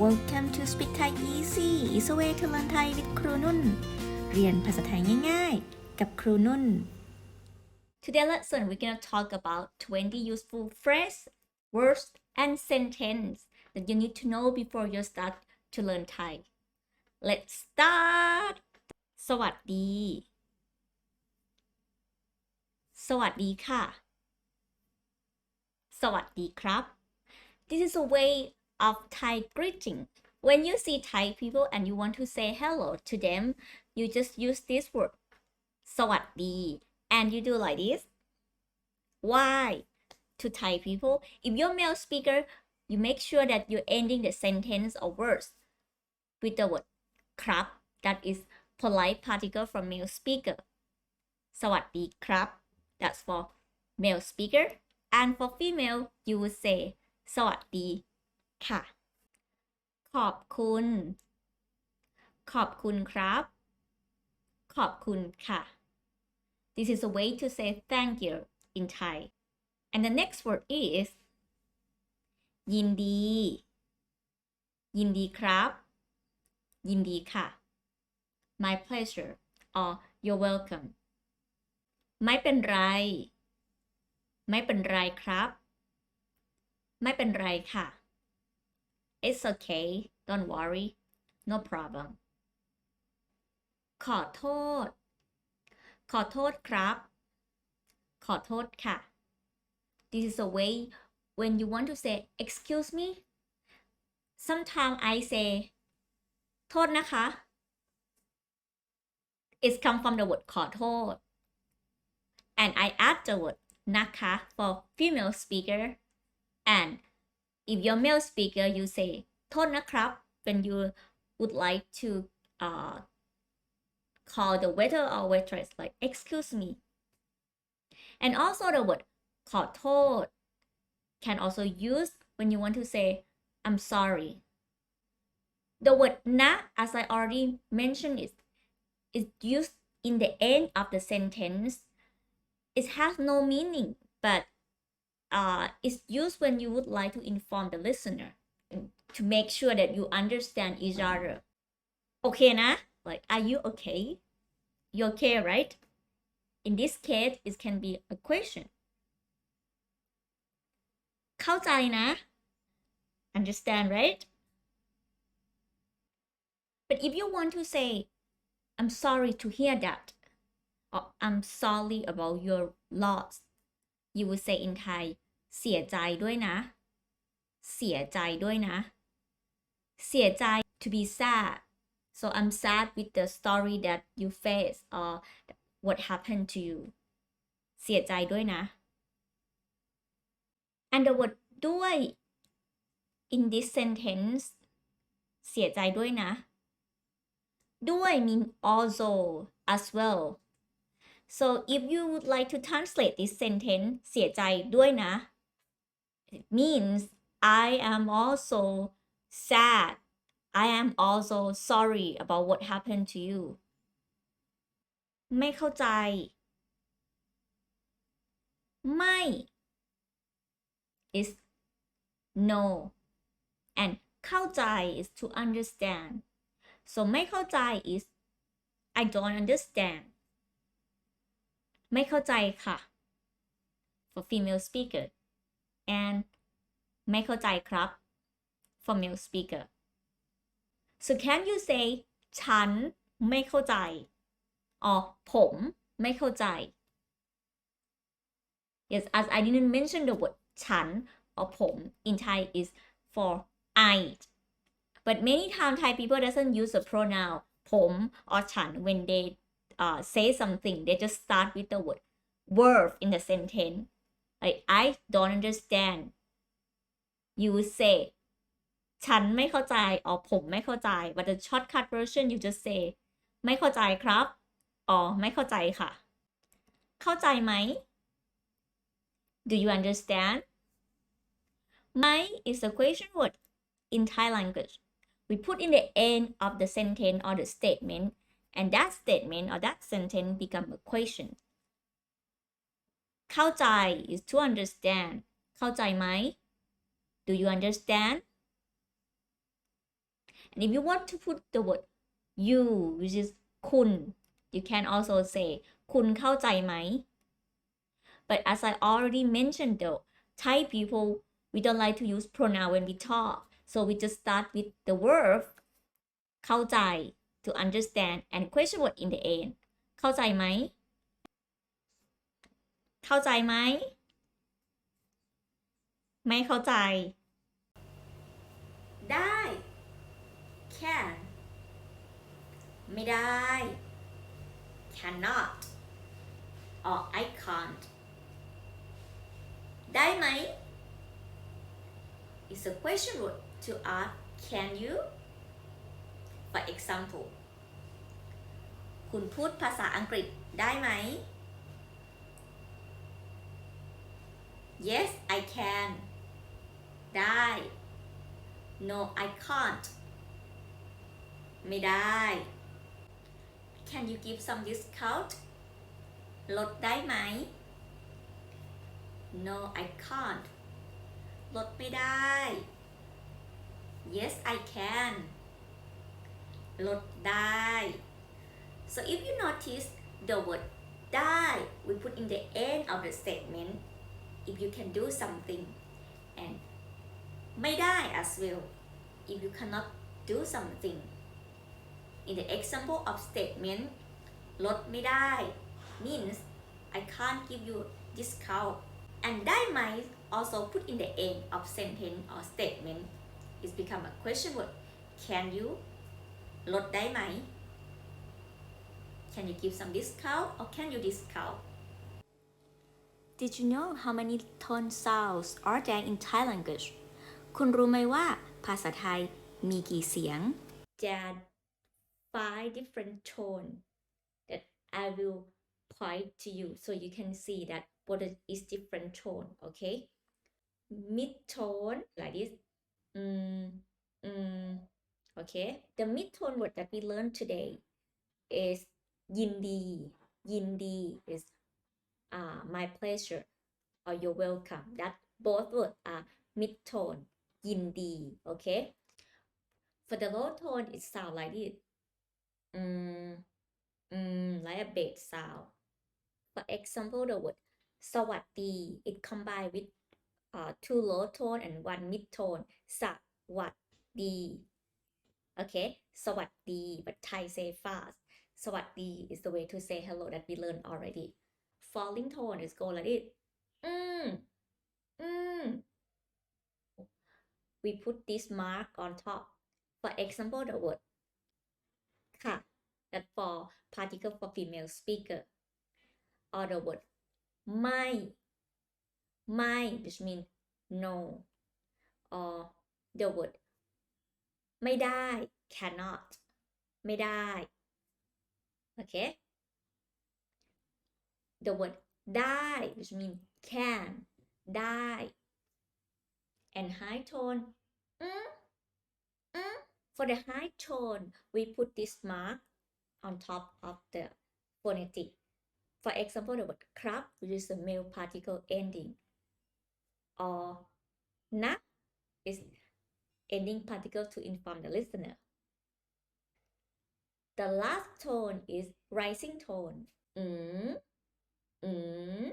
Welcome to Speak Thai Easy It's a way to learn Thai with ครูนุ่น เรียนภาษาไทยง่ายๆ กับครูนุ่น Today lesson we're gonna talk about 20 useful phrase, words, and sentence that you need to know before you start to learn Thai. Let's start. สวัสดี สวัสดีค่ะ สวัสดีครับ This is a way of Thai greeting. When you see Thai people and you want to say hello to them, you just use this word. สวัสดี and you do like this. Why? To Thai people, if you're male speaker, you make sure that you're ending the sentence or words with the word ครับ that is polite particle from male speaker. สวัสดีครับ that's for male speaker and for female you would say สวัสดี ค่ะ ขอบคุณ ขอบคุณครับ ขอบคุณค่ะ This is a way to say thank you in Thai. And the next word is ยินดี ยินดีครับ ยินดีค่ะ My pleasure or you're welcome ไม่เป็นไร ไม่เป็นไรครับ ไม่เป็นไรค่ะ It's okay don't worry no problem ขอโทษ ขอโทษครับ ขอโทษค่ะ This is a way when you want to say excuse me sometimes I say โทษนะคะ It's come from the word ขอโทษ and I add the word นะคะ for female speaker and if you're male speaker you say โทษนะครับ when you would like to uh, call the waiter or waitress like excuse me and also the word ขอโทษ can also use when you want to say I'm sorry the word นะ as I already mentioned is is used in the end of the sentence it has no meaning but uh, it's used when you would like to inform the listener to make sure that you understand each other okay นะ like are you okay you okay right in this case it can be a question เข้าใจนะ understand right but if you want to say I'm sorry to hear that or I'm sorry about your loss you would say in Thai เสียใจด้วยนะ เสียใจด้วยนะ เสียใจ to be sad so I'm sad with the story that you face or what happened to you เสียใจด้วยนะ and the word ด้วย in this sentence เสียใจด้วยนะ ด้วย mean also as well so if you would like to translate this sentence เสียใจด้วยนะ it means I am also sad I am also sorry about what happened to you ไม่เข้าใจ ไม่ is no and เข้าใจ is to understand so ไม่เข้าใจ is I don't understand ไม่เข้าใจค่ะ for female speaker and ไม่เข้าใจครับ for male speaker so can you say ฉันไม่เข้าใจ or ผมไม่เข้าใจ yes as I didn't mention the word ฉัน or ผม in Thai is for I but many times Thai people doesn't use the pronoun ผม or ฉัน when they uh, say something they just start with the word verb in the sentence like I don't understand. You would say ฉันไม่เข้าใจ or ผมไม่เข้าใจ but the shortcut version you just say ไม่เข้าใจครับ or ไม่เข้าใจค่ะ เข้าใจไหม? Do you understand? ไม่ is a question word in Thai language. We put in the end of the sentence or the statement and that statement or that sentence become a question. เข้าใจ is to understand เข้าใจไหม do you understand and if you want to put the word you which is คุณ you can also say คุณเข้าใจไหม but as I already mentioned though Thai people we don't like to use pronoun when we talk so we just start with the verb เข้าใจ to understand and question word in the end เข้าใจไหม เข้าใจไหม ไม่เข้าใจ ได้ can ไม่ได้ cannot or I can't ได้ไหม is a question word to ask can you for example คุณพูดภาษาอังกฤษได้ไหม yes I can ได้ no I can't ไม่ได้ can you give some discount ลดได้ไหม no I can't ลดไม่ได้ yes I can ลดได้ so if you notice the word ได้ we put in the end of the statement if you can do something and ไม่ได้ as well if you cannot do something in the example of statement ลดไม่ได้ means I can't give you discount and ได้ไหม also put in the end of sentence or statement it's become a question word can you ลดได้ไหม can you give some discount or can you discount Did you know how many tone sounds are there in Thai language คุณรู้ไหมว่าภาษาไทยมีกี่เสียง There are five different tone that I will point to you so you can see that what is different tone okay mid tone like this mm, mm, okay the mid tone word that we learned today is ยินดี ยินดี is uh, my pleasure or you're welcome that both words are mid tone ยินดี okay for the low tone it sound like this mm, mm, like a bass sound for example the word สวัสดี it combined with uh, two low tone and one mid tone สวัสดี okay สวัสดี but Thai say fast สวัสดี is the way to say hello that we learned already Falling tone is go like this mm, mm. we put this mark on top for example the word ค่ะ that for particle for female speaker or the word ไม่ ไม่ which mean no or the word ไม่ได้ cannot ไม่ได้ okay the word die which means can die. And high tone mm, mm. for the high tone we put this mark on top of the phonetic. For example the word crab which is a male particle ending. Or na is ending particle to inform the listener. The last tone is rising tone. Mm, mm.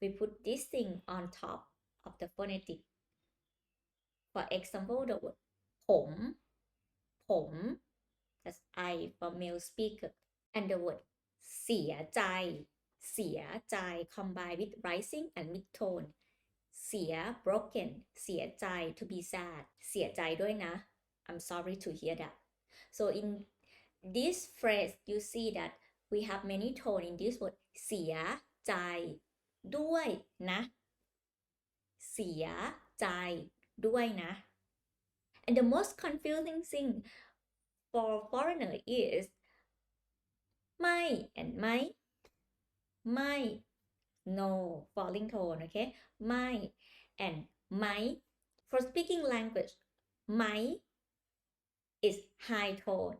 we put this thing on top of the phonetic for example the word ผม ผม that's I for male speaker and the word เสียใจ เสียใจ combined with rising and mid tone เสีย broken เสียใจ to be sad เสียใจด้วยนะ I'm sorry to hear that so in this phrase you see that we have many tone in this word เสียใจ ด้วยนะ เสียใจ ด้วยนะ and the most confusing thing for foreigner is ไม่ and ไม่ ไม่ no falling tone okay ไม่ and ไม่ for speaking language ไม่ is high tone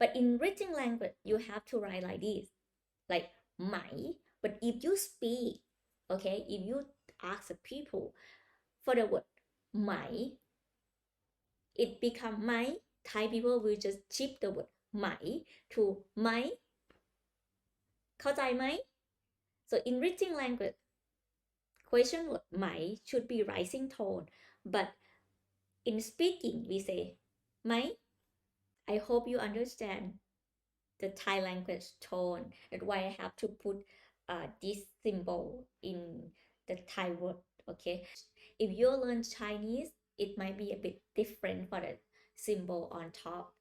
but in written language you have to write like this like ไม่ but if you speak okay if you ask the people for the word ไม่ it become ไม่ Thai people will just shift the word ไหม to ไหม เข้าใจไหม so in reading language question word ไหม should be rising tone but in speaking we say ไหม I hope you understand the Thai language tone that's why I have to put uh, this symbol in the Thai word okay? If you learn Chinese it might be a bit different for the symbol on top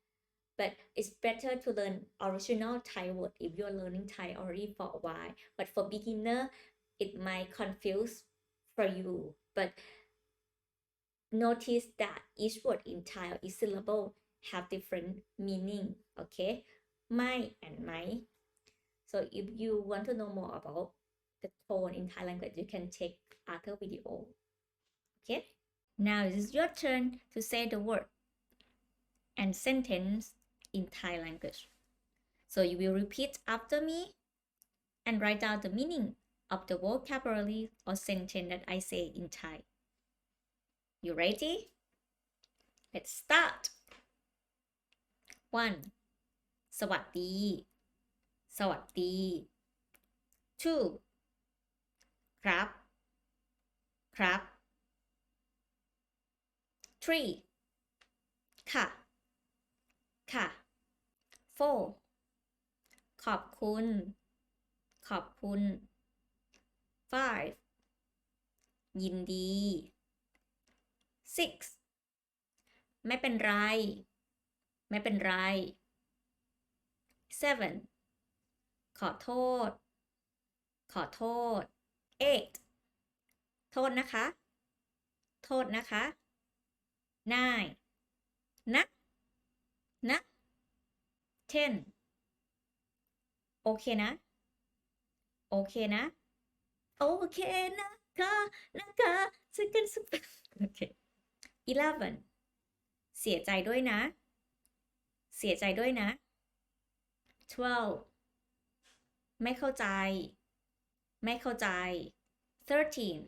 but it's better to learn original Thai word if you're learning Thai already for a while. But for beginner it might confuse for you but notice that each word in Thai or each syllable have different meaning okay my and my. So if you want to know more about the tone in Thai language, you can check other video. Okay? Now it is your turn to say the word and sentence in Thai language. So you will repeat after me and write down the meaning of the vocabulary or sentence that I say in Thai. You ready? Let's start. One, สวัสดี สวัสดี two ครับ ครับ three ค่ะ ค่ะ four ขอบคุณ ขอบคุณ five ยินดี six ไม่เป็นไร ไม่เป็นไร seven ขอโทษ ขอโทษ eight โทษนะคะ โทษนะคะ nine นะ นะ ten โอเคนะ โอเคนะ โอเคนะคะนะคะสึกกันสึกโอเค eleven เสียใจด้วยนะ เสียใจด้วยนะ twelve ไม่เข้าใจ ไม่เข้าใจ thirteen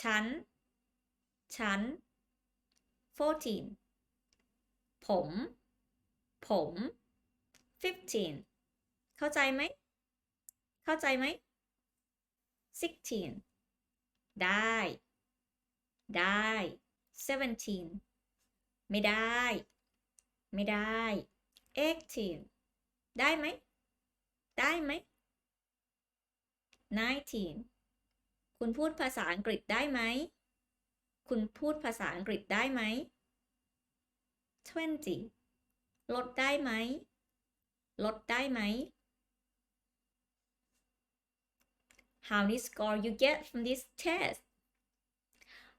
ฉัน ฉัน fourteen ผม ผม fifteen เข้าใจไหม เข้าใจไหม sixteen ได้ ได้ seventeen ไม่ได้ ไม่ได้ eighteen ได้ไหม ได้ไหม nineteen คุณพูดภาษาอังกฤษได้ไหม คุณพูดภาษาอังกฤษได้ไหม twenty ลดได้ไหม ลดได้ไหม How many score you get from this test?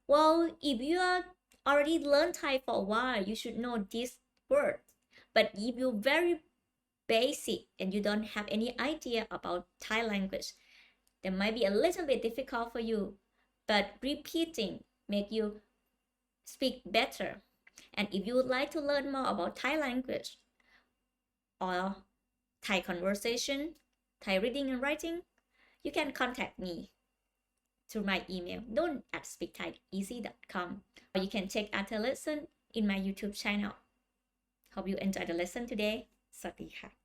Well, if you are already learned Thai for a while, you should know these words. But if you're very basic and you don't have any idea about Thai language, that might be a little bit difficult for you. But repeating make you speak better. And if you would like to learn more about Thai language or Thai conversation, Thai reading and writing, you can contact me through my email don at or you can check out other lesson in my YouTube channel. Hope you enjoy the lesson today. สวัสดีค่ะ